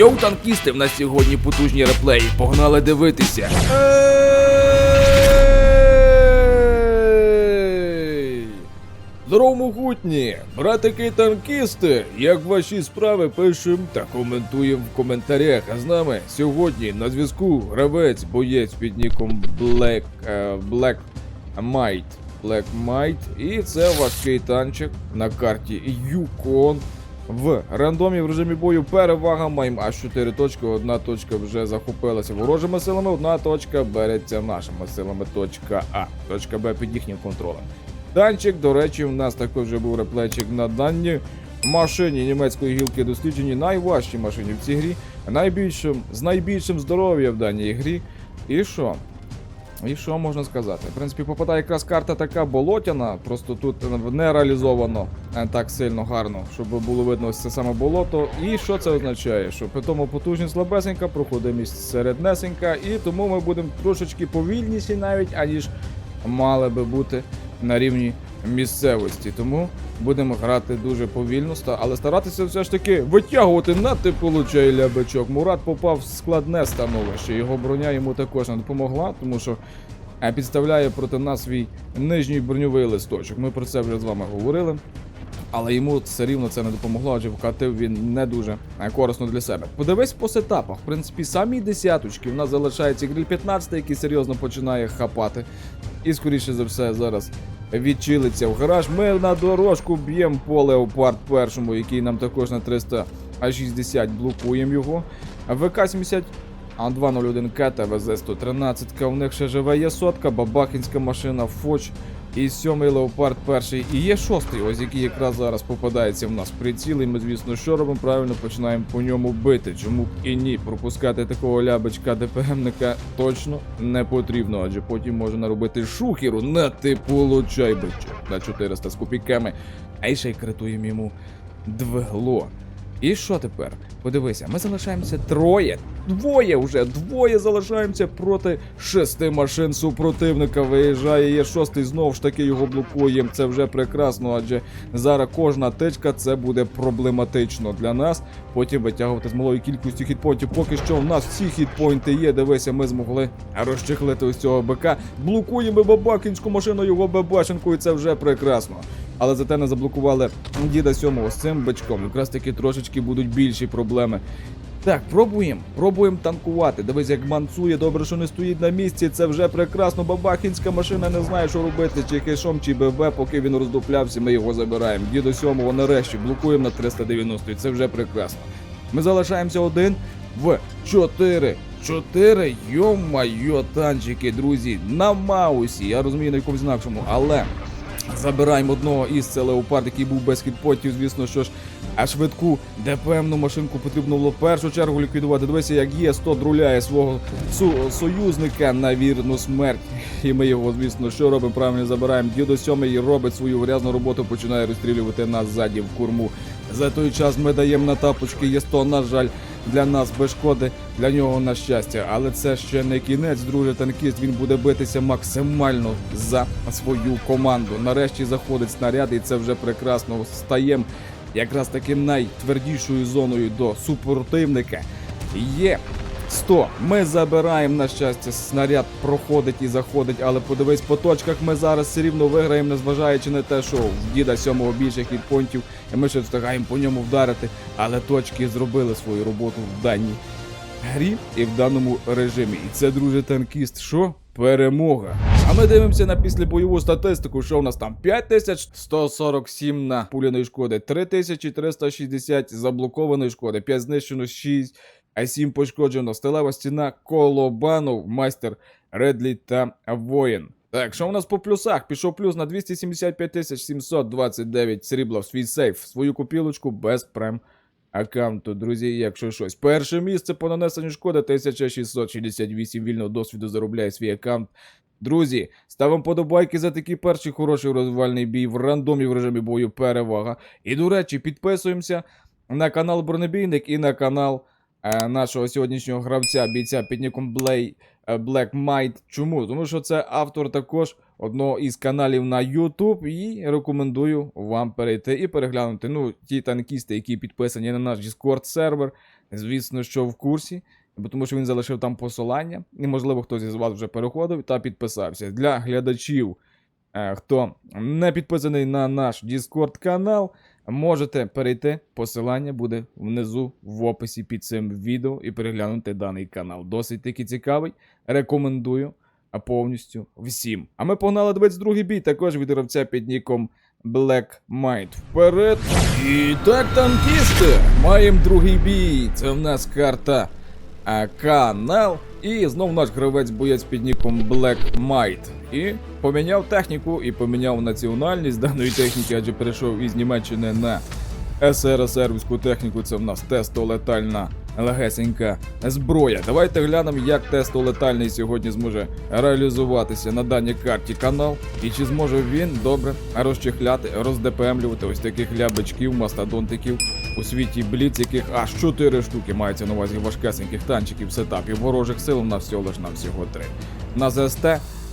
Йоу, танкісти, в нас сьогодні потужні реплеї. Погнали дивитися. Здорово, могутні! Братики танкісти! Як ваші справи пишем та коментуємо в коментарях. А з нами сьогодні на зв'язку гравець, боєць під ніком Black, Black Might. Black Might. І це важкий танчик на карті Yukon. В рандомі в режимі бою перевага маємо аж 4 точки. Одна точка вже захопилася ворожими силами, одна точка береться нашими силами. Точка А. Точка Б під їхнім контролем. Танчик, до речі, у нас також вже був реплейчик на даній машині німецької гілки досліджені найважчій машині в цій грі, найбільшим, з найбільшим здоров'ям в даній грі. І що? І що можна сказати? В принципі, попадає якраз карта така болотяна, просто тут не реалізовано так сильно гарно, щоб було видно ось це саме болото. І що це означає? Що при тому потужність слабесенька, проходимість середнесенька, і тому ми будемо трошечки повільніші навіть, аніж мали би бути на рівні місцевості. Тому будемо грати дуже повільно, але старатися все ж таки витягувати на получай лябачок. Мурат попав в складне становище. Його броня йому також не допомогла, тому що е, підставляє проти нас свій нижній броньовий листочок. Ми про це вже з вами говорили. Але йому все рівно це не допомогло, адже вкатив він не дуже е, корисно для себе. Подивись по сетапах. В принципі, самі десяточки. У нас залишається гриль 15, який серйозно починає хапати. І скоріше за все зараз відчилиться в гараж. Ми на дорожку б'ємо по Леопард першому, який нам також на 360 блокуємо його. ВК-70 А201К та ВЗ-113. У них ще живе є сотка, бабахінська машина, Фоч. І сьомий леопард перший. І є шостий, ось який якраз зараз попадається в нас приціл. І ми, звісно, що робимо? Правильно починаємо по ньому бити. Чому б і ні? Пропускати такого лябочка ДПМника точно не потрібно, адже потім може наробити шухеру. На ти получай бичок на 400 з копійками. А й ще й критуємо йому двигло. І що тепер? Подивися, ми залишаємося троє. Двоє вже, двоє залишаємося проти шести машин супротивника. Виїжджає є шостий, знову ж таки його блокуємо. Це вже прекрасно, адже зараз кожна тичка це буде проблематично для нас. Потім витягувати з малою кількістю хітпоінтів. Поки що в нас всі хітпоінти є. Дивися, ми змогли розчехлити ось цього БК. Блокуємо бабакінську машину його бабашенку, і це вже прекрасно. Але зате не заблокували діда сьомого з цим бичком. Якраз таки трошечки будуть більші проблеми. Так, пробуємо, пробуємо танкувати. Дивись, як мансує, добре, що не стоїть на місці. Це вже прекрасно. Бабахінська машина не знає, що робити, чи хешом, чи ББ, поки він роздуплявся, ми його забираємо. Дідо сьомого нарешті блокуємо на 390, і це вже прекрасно. Ми залишаємося один в 4. 4, йо-майо, танчики, друзі, на маусі. Я розумію на якомусь інакшому, але Забираємо одного із це леопард, який був без хітпотів, звісно, що ж. А швидку ДПМну машинку потрібно було в першу чергу ліквідувати. Дивися, як є 100 друляє свого су- союзника на вірну смерть. І ми його, звісно, що робимо? Правильно забираємо. Дідо сьомий робить свою грязну роботу, починає розстрілювати нас ззаді в курму. За той час ми даємо на тапочки є 100, на жаль, для нас без шкоди, для нього на щастя. Але це ще не кінець, друже танкіст. Він буде битися максимально за свою команду. Нарешті заходить снаряд, і це вже прекрасно. Стаєм якраз таки найтвердішою зоною до супротивника. Є 100. Ми забираємо на щастя. Снаряд проходить і заходить, але подивись по точках. Ми зараз все рівно виграємо, незважаючи на те, що в діда сьомого більше хітпонтів, і ми ще встигаємо по ньому вдарити. Але точки зробили свою роботу в даній грі і в даному режимі. І це, друже, танкіст, що? Перемога. А ми дивимося на післябойову статистику, що у нас там 5147 на пуляної шкоди, 3360 заблокованої шкоди, 5 знищено 6, а 7 пошкоджено. Стелева стіна Колобанов, майстер Редлі та воїн. Так, що у нас по плюсах? Пішов плюс на 275 729 срібла в свій сейф, свою купілочку без прем аккаунту, друзі, якщо щось. Перше місце по нанесенню шкоди 1668 вільного досвіду заробляє свій аккаунт. Друзі, ставимо подобайки за такий перший хороший розвивальний бій в рандомі в режимі бою перевага. І, до речі, підписуємося на канал Бронебійник і на канал нашого сьогоднішнього гравця, бійця під ніком е, Black Might. Чому? Тому що це автор також одного із каналів на YouTube і рекомендую вам перейти і переглянути. Ну, ті танкісти, які підписані на наш Discord сервер, звісно, що в курсі, бо тому що він залишив там посилання, і, можливо, хтось із вас вже переходив та підписався. Для глядачів, е, хто не підписаний на наш Discord канал, можете перейти. Посилання буде внизу в описі під цим відео і переглянути даний канал. Досить таки цікавий. Рекомендую повністю всім. А ми погнали 22-й бій, також від під ніком Black Might. Вперед! І так, танкісти! Маємо другий бій. Це в нас карта канал. І знов наш гравець боєць під ніком Black Might. І поміняв техніку і поміняв національність даної техніки, адже перейшов із Німеччини на СРСРівську техніку. Це в нас тестолетальна легесенька зброя. Давайте глянемо, як тестолетальний сьогодні зможе реалізуватися на даній карті канал, і чи зможе він добре розчехляти, роздепемлювати ось таких лябачків, мастодонтиків у світі бліц, яких аж 4 штуки мається на увазі важкесеньких танчиків, сетапів ворожих сил. У нас всього лиш нам всього 3. На ЗСТ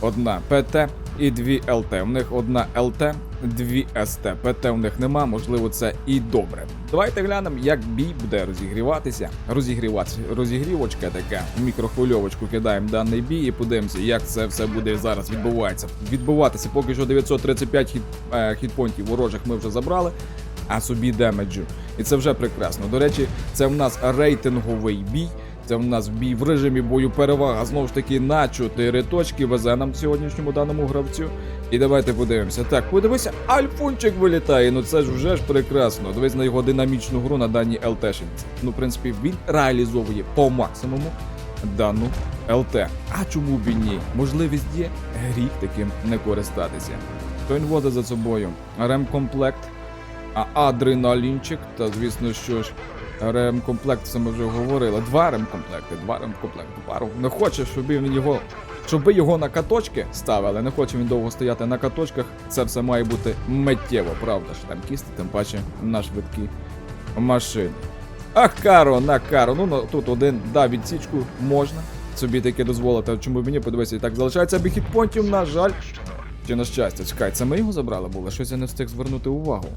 одна ПТ і дві ЛТ. У них одна ЛТ, дві СТ. ПТ у них нема, можливо, це і добре. Давайте глянемо, як бій буде розігріватися. Розігріватися, розігрівочка така, мікрохвильовочку кидаємо даний бій і подивимося, як це все буде зараз відбувається. Відбуватися. Поки що 935 хіт, е, хітпонтів ворожих ми вже забрали. А собі демеджу. І це вже прекрасно. До речі, це в нас рейтинговий бій. Це в нас бій в режимі бою перевага знову ж таки на 4 точки. Везе нам сьогоднішньому даному гравцю. І давайте подивимося. Так, подивися, альфунчик вилітає. Ну це ж вже ж прекрасно. Дивись на його динамічну гру на даній ЛТшниці. Ну, в принципі, він реалізовує по максимуму дану ЛТ. А чому б і ні? Можливість є гріх таким не користатися. То він возить за собою ремкомплект, а адреналінчик, та звісно, що ж. Ремкомплект, це ми вже говорили. Два ремкомплекти, два ремкомплекти. Пару. Не хоче, щоб він його. Щоб його на каточки ставили, не хоче він довго стояти на каточках. Це все має бути миттєво, правда ж там кісти, тим паче на швидкій машині. Ах, каро, на каро. Ну, тут один да, відсічку можна собі таке дозволити. А Чому б мені подивися, і так залишається бігітпонтів, на жаль. Чи на щастя, чекай, це ми його забрали було? Щось я не встиг звернути увагу.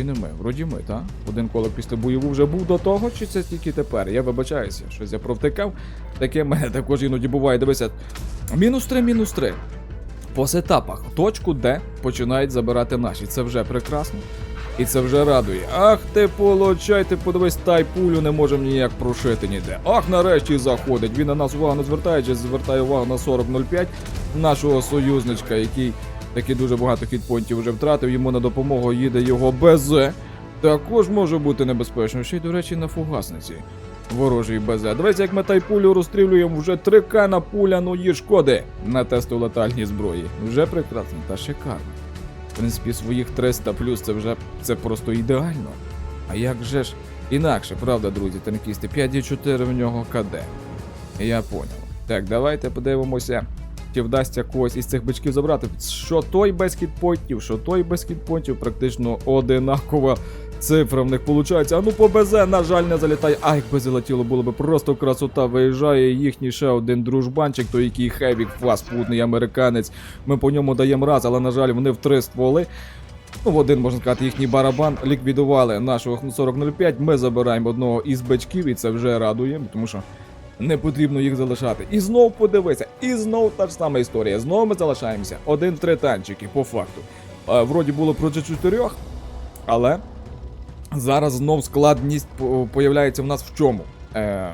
Чи не ми? Вроді ми, так? Один колик після бойову вже був до того, чи це тільки тепер? Я вибачаюся, щось я провтикав. Таке мене також іноді буває. Дивися. Мінус 3, мінус 3. По сетапах. Точку, де починають забирати наші. Це вже прекрасно. І це вже радує. Ах ти получай, ти подивись, тай пулю не можемо ніяк прошити ніде. Ах, нарешті заходить. Він на нас увагу не звертає, чи звертає увагу на 40.05 нашого союзничка, який таки дуже багато хітпонтів вже втратив. Йому на допомогу їде його БЗ. Також може бути небезпечно. Ще й, до речі, на фугасниці. Ворожий БЗ. Дивіться, як ми тайпулю розстрілюємо вже 3К на пуляної шкоди на тесту летальній зброї. Вже прекрасно та шикарно. В принципі, своїх 300 плюс це вже це просто ідеально. А як же ж інакше, правда, друзі, танкісти? 5,4 в нього КД. Я поняв. Так, давайте подивимося, чи вдасться когось із цих бичків забрати. Що той без хітпонтів, що той без хітпонтів, практично одинакова цифра в них виходить. А ну по БЗ, на жаль, не залітає. А якби залетіло, було б просто красота. Виїжджає їхній ще один дружбанчик, той який хевік, фастфудний американець. Ми по ньому даємо раз, але на жаль, вони в три стволи. Ну, в один, можна сказати, їхній барабан ліквідували нашого 4005. Ми забираємо одного із бичків, і це вже радує, тому що не потрібно їх залишати. І знов подивися, і знов та ж сама історія. Знову ми залишаємося. Один-три танчики, по факту. Вроді було проти чотирьох, але зараз знов складність по- появляється в нас в чому? Е,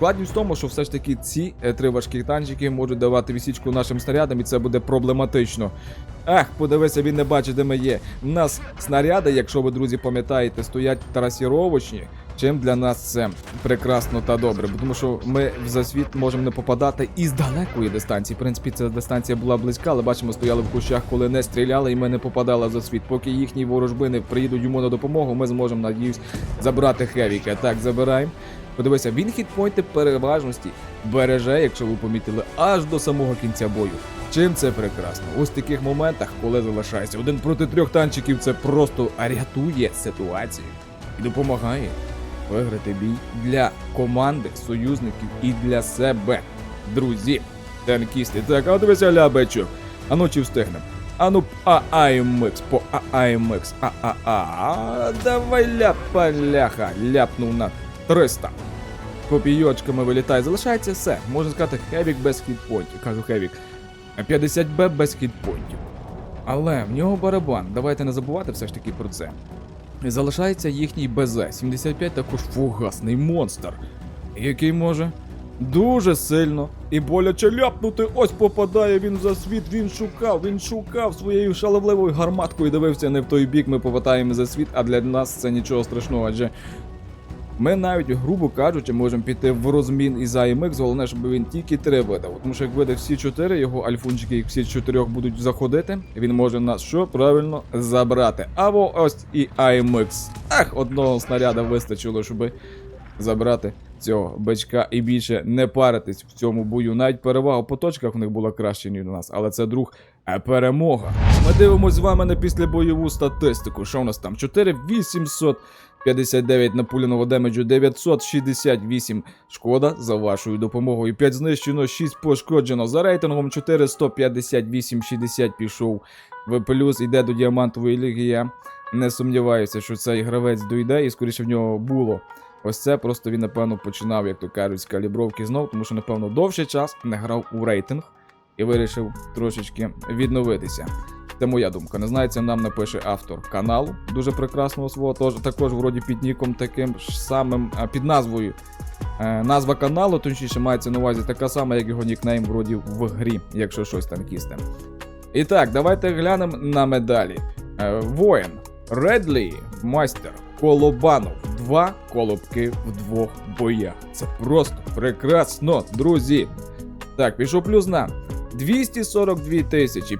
складність в тому, що все ж таки ці е, три важкі танчики можуть давати вісічку нашим снарядам, і це буде проблематично. Ах, подивися, він не бачить, де ми є. У нас снаряди, якщо ви, друзі, пам'ятаєте, стоять трасіровочні. Чим для нас це прекрасно та добре, тому що ми в засвіт можемо не попадати із далекої дистанції. В принципі, ця дистанція була близька, але бачимо, стояли в кущах, коли не стріляли, і ми не попадали в засвіт. Поки їхні ворожбини приїдуть йому на допомогу, ми зможемо, надіюсь, забрати Хевіка. Так, забираємо. Подивися, він хітпойнти переважності береже, якщо ви помітили, аж до самого кінця бою. Чим це прекрасно? Ось в таких моментах, коли залишається один проти трьох танчиків, це просто рятує ситуацію і допомагає виграти бій для команди, союзників і для себе. Друзі, танкісти. Так, а дивися, лябечок. А ну чи встигнемо? А ну, а АМХ, по АМХ, а а а Давай ляпа ляха, ляпнув на 300. Копійочками вилітає. Залишається все. Можна сказати, Хевік без хітпонтів. Кажу Хевік. 50Б без хітпонтів. Але в нього барабан. Давайте не забувати все ж таки про це. Залишається їхній БЗ. 75 також фугасний монстр, який може дуже сильно і боляче ляпнути. Ось попадає він за світ. Він шукав, він шукав своєю шаловливою гарматкою. Дивився не в той бік. Ми повертаємо за світ, а для нас це нічого страшного, адже. Ми навіть, грубо кажучи, можемо піти в розмін із AMX, головне, щоб він тільки три видав. Тому що як видав всі чотири, його альфунчики, як всі чотирьох будуть заходити, він може нас що правильно забрати. Або ось і AMX. Ах, одного снаряда вистачило, щоб забрати цього бичка і більше не паритись в цьому бою. Навіть перевага по точках в них була краще, ніж у нас, але це друг е, перемога. Ми дивимося з вами на післябойову статистику. Що у нас там? 4800 59 напуляного демеджу, 968 шкода за вашою допомогою. 5 знищено, 6 пошкоджено. За рейтингом 458 60 пішов в плюс. Йде до діамантової ліги. Я не сумніваюся, що цей гравець дойде, і скоріше в нього було. Ось це просто він, напевно, починав, як то кажуть, з калібровки знов, тому що, напевно, довший час не грав у рейтинг і вирішив трошечки відновитися. Це моя думка. Не це нам напише автор каналу, дуже прекрасного свого, тож, також вроді під ніком таким ж самим, під назвою. Е, назва каналу, точніше, мається на увазі така сама, як його нікнейм вроді в грі, якщо щось там кісте. І так, давайте глянемо на медалі. Е, воїн, Редлі, майстер, Колобанов. Два колобки в двох боях. Це просто прекрасно, друзі. Так, пішов плюс на 242 тисячі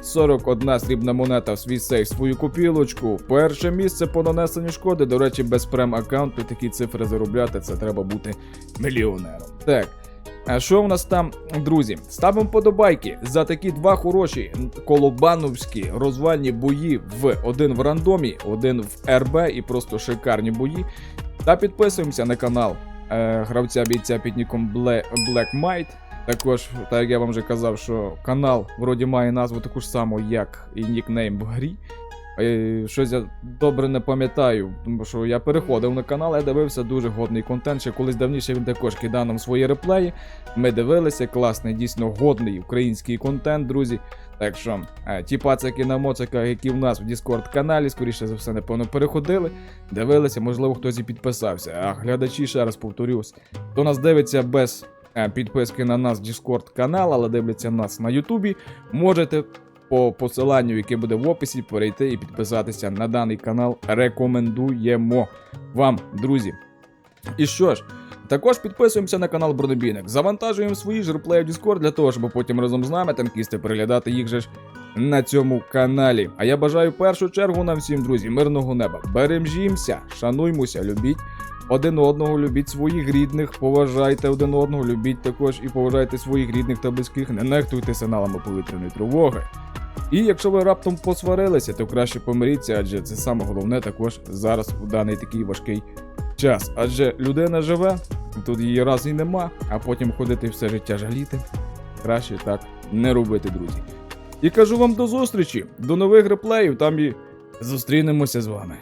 541 срібна монета в свій сейф, свою копілочку. Перше місце по нанесенню шкоди. До речі, без прем аккаунту такі цифри заробляти, це треба бути мільйонером. Так. А що в нас там, друзі? Ставимо подобайки за такі два хороші колобановські розвальні бої в один в рандомі, один в РБ і просто шикарні бої. Та підписуємося на канал е, гравця бійця під ніком Black, Might. Також, так як я вам вже казав, що канал вроді має назву таку ж саму, як і нікнейм в грі. Щось я добре не пам'ятаю, тому що я переходив на канал, я дивився дуже годний контент. Ще колись давніше він також кидав нам свої реплеї. Ми дивилися, класний, дійсно годний український контент, друзі. Так що е, ті пацаки на моциках, які в нас в Discord каналі, скоріше за все, напевно, переходили, дивилися, можливо, хтось і підписався. А глядачі, ще раз повторюсь, хто нас дивиться без е, підписки на нас Discord канал, але дивляться нас на Ютубі, можете по посиланню, яке буде в описі, перейти і підписатися на даний канал. Рекомендуємо вам, друзі. І що ж, також підписуємося на канал Бронебійник, завантажуємо свої ж реплеї в Discord для того, щоб потім разом з нами танкісти переглядати їх же ж на цьому каналі. А я бажаю першу чергу нам всім, друзі, мирного неба. Бережімося, шануймося, любіть один одного, любіть своїх рідних, поважайте один одного, любіть також і поважайте своїх рідних та близьких, не нехтуйте сигналами повітряної тривоги. І якщо ви раптом посварилися, то краще помиріться, адже це саме головне також зараз у даний такий важкий час. Адже людина живе, тут її раз і нема, а потім ходити все життя жаліти. Краще так не робити, друзі. І кажу вам до зустрічі, до нових реплеїв, там і зустрінемося з вами.